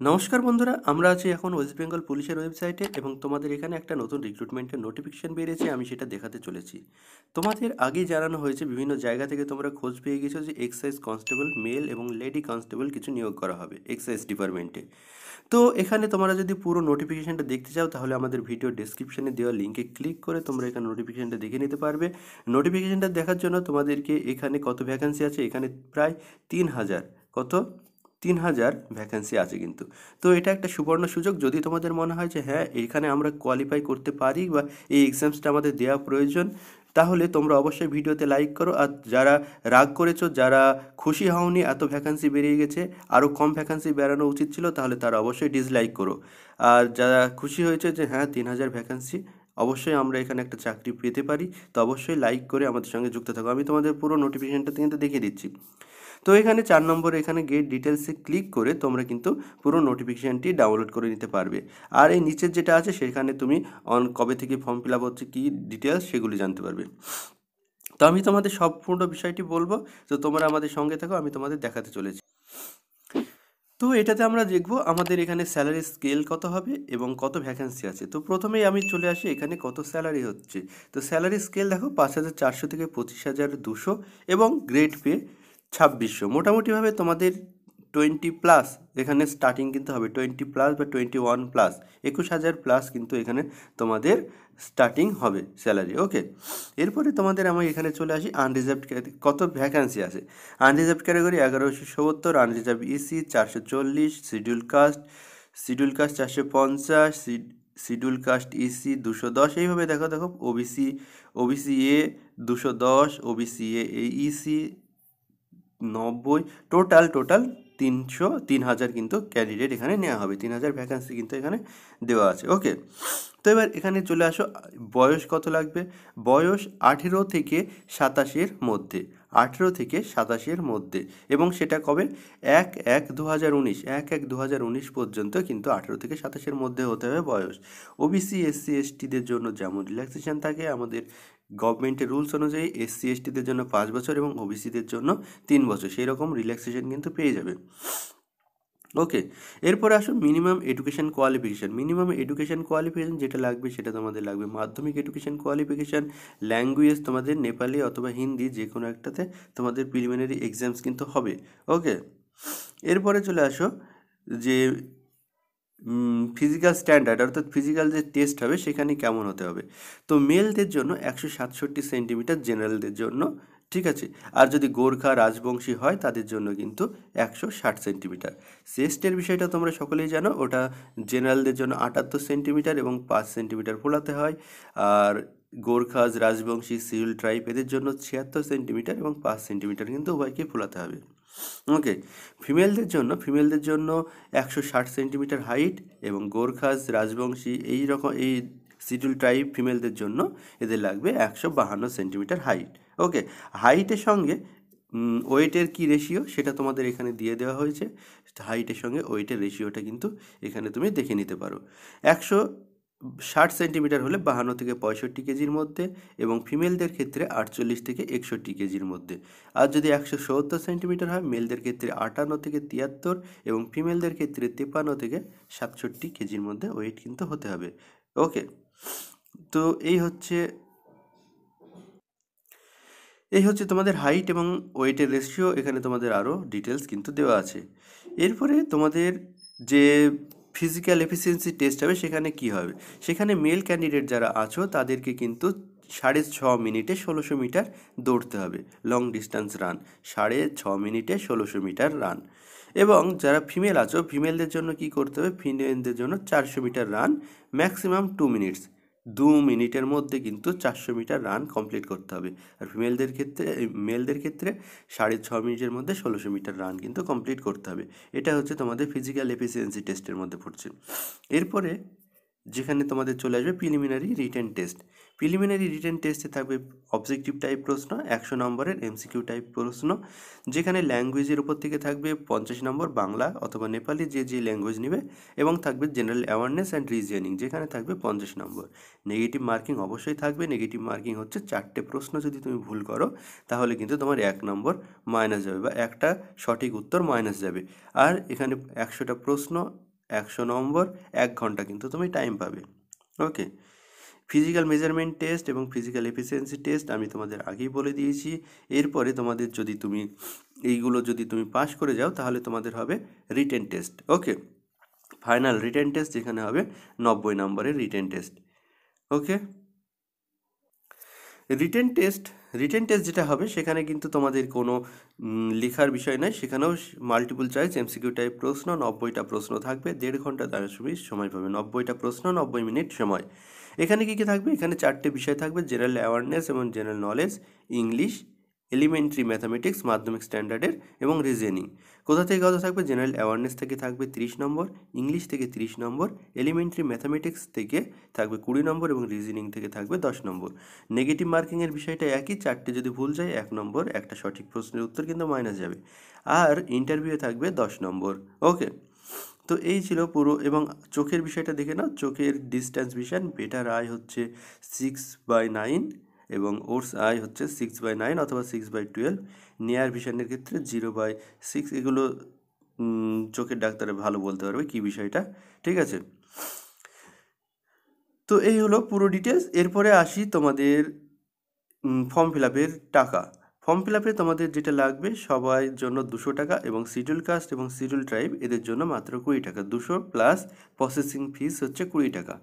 নমস্কার বন্ধুরা, আমরা আছি এখন ওয়েস্ট বেঙ্গল পুলিশের ওয়েবসাইটে এবং তোমাদের এখানে একটা নতুন রিক্রুটমেন্টের নোটিফিকেশন বেরিয়েছে, আমি সেটা দেখাতে চলেছি। তোমাদের আগে জানানো হয়েছে, বিভিন্ন জায়গা থেকে তোমরা খোঁজ পেয়ে গেছো যে এক্সাইজ কনস্টেবল মেল এবং লেডি কনস্টেবল কিছু নিয়োগ করা হবে এক্সাইজ ডিপার্টমেন্টে তো এখানে তোমরা যদি পুরো নোটিফিকেশানটা দেখতে চাও, তাহলে আমাদের ভিডিও ডেসক্রিপশনে দেওয়া লিঙ্কে ক্লিক করে তোমরা এখানে নোটিফিকেশনটা দেখে নিতে পারবে। নোটিফিকেশানটা দেখার জন্য তোমাদেরকে এখানে কত ভ্যাকান্সি আছে? এখানে প্রায় তিন হাজার। কত? তিন হাজার ভ্যাকেন্সি আছে কিন্তু। তো এটা একটা সুবর্ণ সুযোগ যদি তোমাদের মনে হয় যে হ্যাঁ এখানে আমরা কোয়ালিফাই করতে পারি বা এই এক্সামসটা আমাদের দেওয়া প্রয়োজন, তাহলে তোমরা অবশ্যই ভিডিওতে লাইক করো। আর যারা রাগ করেছ, যারা খুশি হওনি, এত ভ্যাকান্সি বেরিয়ে গেছে আরও কম ভ্যাকান্সি বেরানো উচিত ছিল, তাহলে তারা অবশ্যই ডিসলাইক করো। আর যারা খুশি হয়েছে যে হ্যাঁ তিন হাজার ভ্যাকান্সি অবশ্যই আমরা এখানে একটা চাকরি পেতে পারি, তো অবশ্যই লাইক করে আমাদের সঙ্গে যুক্ত থাকো। আমি তোমাদের পুরো নোটিফিকেশনটা কিন্তু দেখিয়ে দিচ্ছি। তো এখানে চার নম্বরে এখানে গেট ডিটেলসে ক্লিক করে তোমরা কিন্তু পুরো নোটিফিকেশানটি ডাউনলোড করে নিতে পারবে। আর এই নিচের যেটা আছে, সেখানে তুমি অন কবে থেকে ফর্ম ফিল আপ হচ্ছে, কী ডিটেলস সেগুলি জানতে পারবে। তো আমি তোমাদের সম্পূর্ণ বিষয়টি বলব। তো তোমরা আমাদের সঙ্গে থাকো, আমি তোমাদের দেখাতে চলেছি। তো এটাতে আমরা দেখব আমাদের এখানে স্যালারি স্কেল কত হবে এবং কত ভ্যাকেন্সি আছে। তো প্রথমেই আমি চলে আসি, এখানে কত স্যালারি হচ্ছে। তো স্যালারি স্কেল দেখো, পাঁচ হাজার চারশো থেকে পঁচিশ হাজার দুশো এবং গ্রেড পে ছাব্বিশশো। মোটামুটিভাবে তোমাদের টোয়েন্টি প্লাস এখানে স্টার্টিং কিন্তু হবে। টোয়েন্টি প্লাস বা টোয়েন্টি ওয়ান প্লাস, একুশ হাজার প্লাস কিন্তু এখানে তোমাদের স্টার্টিং হবে স্যালারি ওকে এরপরে তোমাদের আমি এখানে চলে আসি আনরিজার্ভড কত ভ্যাকান্সি আছে? আনরিজার্ভড ক্যাটাগরি এগারোশো সত্তর আনরিজার্ভ ইসি চারশো চল্লিশ শিডিউল কাস্ট শিডিউল কাস্ট চারশো পঞ্চাশ শিডিউল কাস্ট ইসি দুশো দশ। এইভাবে দেখো দেখো ওবিসি ওবিসি এ দুশো দশ ওবিসি এ ইসি নব্বই টোটাল টোটাল তিনশো, তিন হাজার কিন্তু ক্যান্ডিডেট এখানে নেওয়া হবে, তিন হাজার ভ্যাকান্সি কিন্তু এখানে দেওয়া আছে। ওকে তো এবার এখানে চলে আসো, বয়স কত লাগবে? বয়স আঠেরো থেকে সাতাশের মধ্যে, আঠেরো থেকে সাতাশের মধ্যে, এবং সেটা কবে? এক এক দু হাজার উনিশ, এক এক দু হাজার উনিশ পর্যন্ত কিন্তু আঠেরো থেকে সাতাশের মধ্যে হতে হবে বয়স। ওবিসি এসসি এসটিদের জন্য যেমন রিল্যাক্সেশন থাকে, আমাদের গভর্নমেন্টের রুলস অনুযায়ী এসসি এসটিদের জন্য পাঁচ বছর এবং ওবিসিদের জন্য তিন বছর। সেই রকম রিল্যাক্সেশন কিন্তু পেয়ে যাবে। ওকে এরপরে আসো minimum education qualification minimum education qualification যেটা লাগবে সেটা তোমাদের লাগবে। মাধ্যমিক এডুকেশন কোয়ালিফিকেশান ল্যাঙ্গুয়েজ তোমাদের নেপালি অথবা হিন্দি যে কোনো একটাতে তোমাদের প্রিলিমিনারি এক্সামস কিন্তু হবে। ওকে এরপরে চলে আসো যে ফিজিক্যাল স্ট্যান্ডার্ড অর্থাৎ ফিজিক্যাল যে টেস্ট হবে সেখানে কেমন হতে হবে? তো মেলদের জন্য একশো সাতষট্টি সেন্টিমিটার জেনারেলদের জন্য, ঠিক আছে? আর যদি গোর্খা, রাজবংশী হয়, তাদের জন্য কিন্তু একশো ষাট সেন্টিমিটার চেস্টের বিষয়টা তোমরা সকলেই জানো, ওটা জেনারেলদের জন্য আটাত্তর সেন্টিমিটার এবং পাঁচ সেন্টিমিটার ফোলাতে হয়। আর গোর্খাজ রাজবংশী, সিউল ট্রাইব এদের জন্য ছিয়াত্তর সেন্টিমিটার এবং পাঁচ সেন্টিমিটার কিন্তু উভয়কে ফোলাতে হবে। ওকে ফিমেলদের জন্য ফিমেলদের জন্য একশো ষাট সেন্টিমিটার হাইট এবং গোর্খাস, রাজবংশী, এই রকম, এই সিডুল টাইপ ফিমেলদের জন্য এদের লাগবে একশো বাহান্ন সেন্টিমিটার হাইট ওকে হাইটের সঙ্গে ওয়েটের কি রেশিও সেটা তোমাদের এখানে দিয়ে দেওয়া হয়েছে। হাইটের সঙ্গে ওয়েটের রেশিওটা কিন্তু এখানে তুমি দেখে নিতে পারো। একশো ষাট সেন্টিমিটার হলে বাহান্ন থেকে পঁয়ষট্টি কেজির মধ্যে এবং ফিমেলদের ক্ষেত্রে আটচল্লিশ থেকে একষট্টি কেজির মধ্যে। আর যদি একশো সত্তর সেন্টিমিটার হয়, মেলদের ক্ষেত্রে আটান্ন থেকে তিয়াত্তর এবং ফিমেলদের ক্ষেত্রে তেপান্ন থেকে সাতষট্টি কেজির মধ্যে ওয়েট কিন্তু হতে হবে। ওকে, তো এই হচ্ছে এই হচ্ছে তোমাদের হাইট এবং ওয়েটের রেশিও। এখানে তোমাদের আরও ডিটেলস কিন্তু দেওয়া আছে। এরপরে তোমাদের যে ফিজিক্যাল এফিসিয়েন্সি টেস্ট হবে, সেখানে কি হবে? সেখানে মেল ক্যান্ডিডেট যারা আছো, তাদেরকে কিন্তু সাড়ে ছ মিনিটে ষোলোশো মিটার দৌড়তে হবে। লং ডিস্টেন্স রান সাড়ে ছ মিনিটে ষোলোশো মিটার রান এবং যারা ফিমেল আছো ফিমেলদের জন্য কি করতে হবে? ফিমেলদের জন্য চারশো metre run maximum two minutes দু মিনিটের মধ্যে কিন্তু চারশো মিটার রান কমপ্লিট করতে হবে। আর ফিমেলদের ক্ষেত্রে মেলদের ক্ষেত্রে সাড়ে ছ মিনিটের মধ্যে ষোলোশো মিটার রান কিন্তু কমপ্লিট করতে হবে। এটা হচ্ছে তোমাদের ফিজিক্যাল এফিসিয়েন্সি টেস্টের মধ্যে পড়ছে। এরপরে যেখানে তোমাদের চলে আসবে preliminary written test preliminary written টেস্টে থাকবে অবজেক্টিভ টাইপ প্রশ্ন, একশো নম্বরের এমসিকিউ টাইপ প্রশ্ন, যেখানে ল্যাঙ্গুয়েজের উপর থেকে থাকবে পঞ্চাশ নম্বর বাংলা অথবা নেপালি যে যে ল্যাঙ্গুয়েজ নেবে এবং থাকবে জেনারেল অ্যাওয়ারনেস অ্যান্ড রিজনিং যেখানে থাকবে পঞ্চাশ নম্বর। নেগেটিভ মার্কিং অবশ্যই থাকবে নেগেটিভ মার্কিং হচ্ছে চারটে প্রশ্ন যদি তুমি ভুল করো, তাহলে কিন্তু তোমার এক নম্বর মাইনাস যাবে বা একটা সঠিক উত্তর মাইনাস যাবে। আর এখানে একশোটা প্রশ্ন একশো নম্বর, এক ঘণ্টা কিন্তু তুমি টাইম পাবে। ওকে ফিজিক্যাল মেজারমেন্ট টেস্ট এবং ফিজিক্যাল এফিসিয়েন্সি টেস্ট আমি তোমাদের আগেই বলে দিয়েছি। এরপরে তোমাদের যদি তুমি এইগুলো যদি তুমি পাস করে যাও, তাহলে তোমাদের হবে written test okay final written test যেখানে হবে নব্বই নম্বরের written test okay written test written test যেটা হবে, সেখানে কিন্তু তোমাদের কোনো লেখার বিষয় নাই। সেখানেও মাল্টিপল চয়েস এমসিকিউ টাইপ প্রশ্ন, নব্বইটা প্রশ্ন থাকবে। দেড় ঘণ্টা দশ মিনিট সময় পাবে। নব্বইটা প্রশ্ন, নব্বই মিনিট সময়। এখানে কী কী থাকবে? এখানে চারটে বিষয় থাকবে। জেনারেল অ্যাওয়ারনেস এবং general knowledge English elementary mathematics মাধ্যমিক স্ট্যান্ডার্ডের এবং রিজেনিং কোথা থেকে কত থাকবে? জেনারেল অ্যাওয়ারনেস থেকে থাকবে তিরিশ নম্বর ইংলিশ থেকে তিরিশ নম্বর এলিমেন্টারি ম্যাথামেটিক্স থেকে থাকবে কুড়ি নম্বর এবং রিজনিং থেকে থাকবে দশ নম্বর। নেগেটিভ মার্কিংয়ের বিষয়টা একই, চারটে যদি ভুল যায়, এক নম্বর, একটা সঠিক প্রশ্নের উত্তর কিন্তু মাইনাস যাবে। আর ইন্টারভিউ থাকবে দশ নম্বর। ওকে তো এই ছিল পুরো এবং চোখের বিষয়টা দেখে নাও। চোখের ডিস্ট্যান্স ভিশন বেটার আয় হচ্ছে সিক্স বাই নাইন এবং ওটস আই হচ্ছে সিক্স বাই নাইন অথবা সিক্স বাই টুয়েলভ নিয়ার ভিশনের ক্ষেত্রে জিরো বাই সিক্স এগুলো চোখের ডাক্তারে ভালো বলতে পারবে কী বিষয়টা, ঠিক আছে? তো এই হলো পুরো ডিটেলস এরপরে আসি তোমাদের ফর্ম ফিল আপের টাকা। ফর্ম ফিল আপে তোমাদের যেটা লাগবে সবার জন্য দুশো টাকা এবং শিডিউল কাস্ট এবং শিডিউল ট্রাইব এদের জন্য মাত্র কুড়ি টাকা। দুশো প্লাস প্রসেসিং ফিস হচ্ছে কুড়ি টাকা।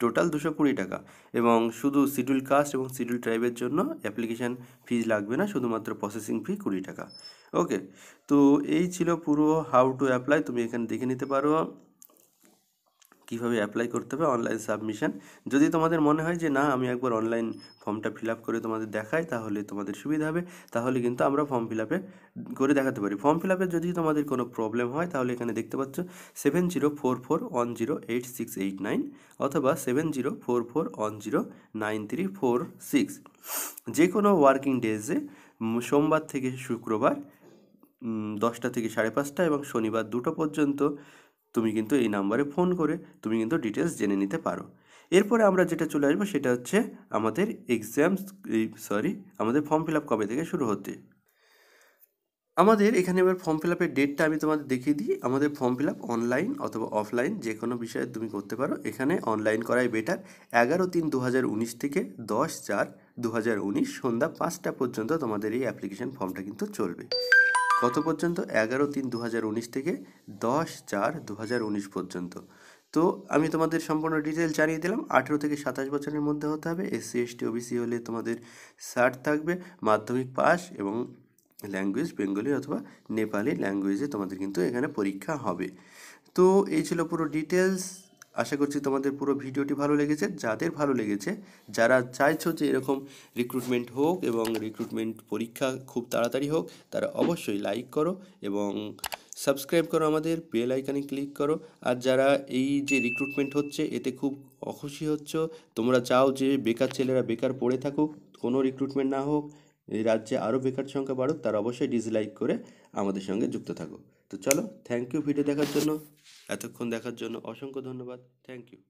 টোটাল দুশো কুড়ি টাকা। এবং শুধু শিডিউল কাস্ট এবং শিডিউল ট্রাইবের জন্য অ্যাপ্লিকেশান ফিজ লাগবে না, শুধুমাত্র প্রসেসিং ফি কুড়ি টাকা। ওকে তো এই ছিল পুরো হাউ টু অ্যাপ্লাই তুমি এখানে দেখে নিতে পারো। কীভাবে অ্যাপ্লাই করতে হবে অনলাইন সাবমিশন যদি তোমাদের মনে হয় যে না, আমি একবার অনলাইন ফর্মটা ফিল আপ করে তোমাদের দেখাই, তাহলে তোমাদের সুবিধা হবে। তাহলে কিন্তু আমরা ফর্ম ফিল আপে করে দেখাতে পারি। ফর্ম ফিল আপে যদি তোমাদের কোনো প্রবলেম হয়, তাহলে এখানে দেখতে পাচ্ছ seven zero four four one zero eight six eight nine অথবা seven zero four four one zero nine three four six যে কোনো ওয়ার্কিং ডেজে সোমবার থেকে শুক্রবার দশটা থেকে সাড়ে পাঁচটা এবং শনিবার দুটো পর্যন্ত তুমি কিন্তু এই নাম্বারে ফোন করে তুমি কিন্তু ডিটেলস জেনে নিতে পারো। এরপরে আমরা যেটা চলে আসব সেটা হচ্ছে আমাদের এক্সাম সরি আমাদের ফর্ম ফিল আপ কবে থেকে শুরু হতে। আমাদের এখানে এবার ফর্ম ফিল আপের ডেটটা আমি তোমাদের দেখিয়ে দিই। আমাদের ফর্ম ফিল আপ অনলাইন অথবা অফলাইন যে কোনো বিষয়ে তুমি করতে পারো। এখানে অনলাইন করাই বেটার এগারো তিন দু থেকে দশ চার দু সন্ধ্যা পাঁচটা পর্যন্ত তোমাদের এই অ্যাপ্লিকেশান ফর্মটা কিন্তু চলবে। কত পর্যন্ত? এগারো তিন দু থেকে দশ চার দু পর্যন্ত। তো আমি তোমাদের সম্পূর্ণ ডিটেল জানিয়ে দিলাম। আঠেরো থেকে সাতাশ বছরের মধ্যে হতে হবে। এসসি এসটি ওবিসি হলে তোমাদের সার্ট থাকবে। মাধ্যমিক পাস এবং ল্যাঙ্গুয়েজ বেঙ্গলি অথবা নেপালি ল্যাঙ্গুয়েজে তোমাদের কিন্তু এখানে পরীক্ষা হবে। তো এই ছিল পুরো ডিটেলস আশা করছি তোমাদের পুরো ভিডিওটি ভালো লেগেছে। যাদের ভালো লেগেছে, যারা চাইছো যে এরকম রিক্রুটমেন্ট হোক এবং রিক্রুটমেন্ট পরীক্ষা খুব তাড়াতাড়ি হোক, তারা অবশ্যই লাইক করো এবং সাবস্ক্রাইব করো আমাদের বেল আইকনে ক্লিক করো। আর যারা এই যে রিক্রুটমেন্ট হচ্ছে, এতে খুব অখুশি হচ্ছ, তোমরা চাও যে বেকার ছেলেরা বেকার পড়ে থাকুক, কোনো রিক্রুটমেন্ট না হোক, এই রাজ্যে আরও বেকার সংখ্যা বাড়ুক, তারা অবশ্যই ডিসলাইক করে আমাদের সঙ্গে যুক্ত থাকো। তো চলো থ্যাংক ইউ ভিডিও দেখার জন্য এতক্ষণ দেখার জন্য অসংখ্য ধন্যবাদ থ্যাংক ইউ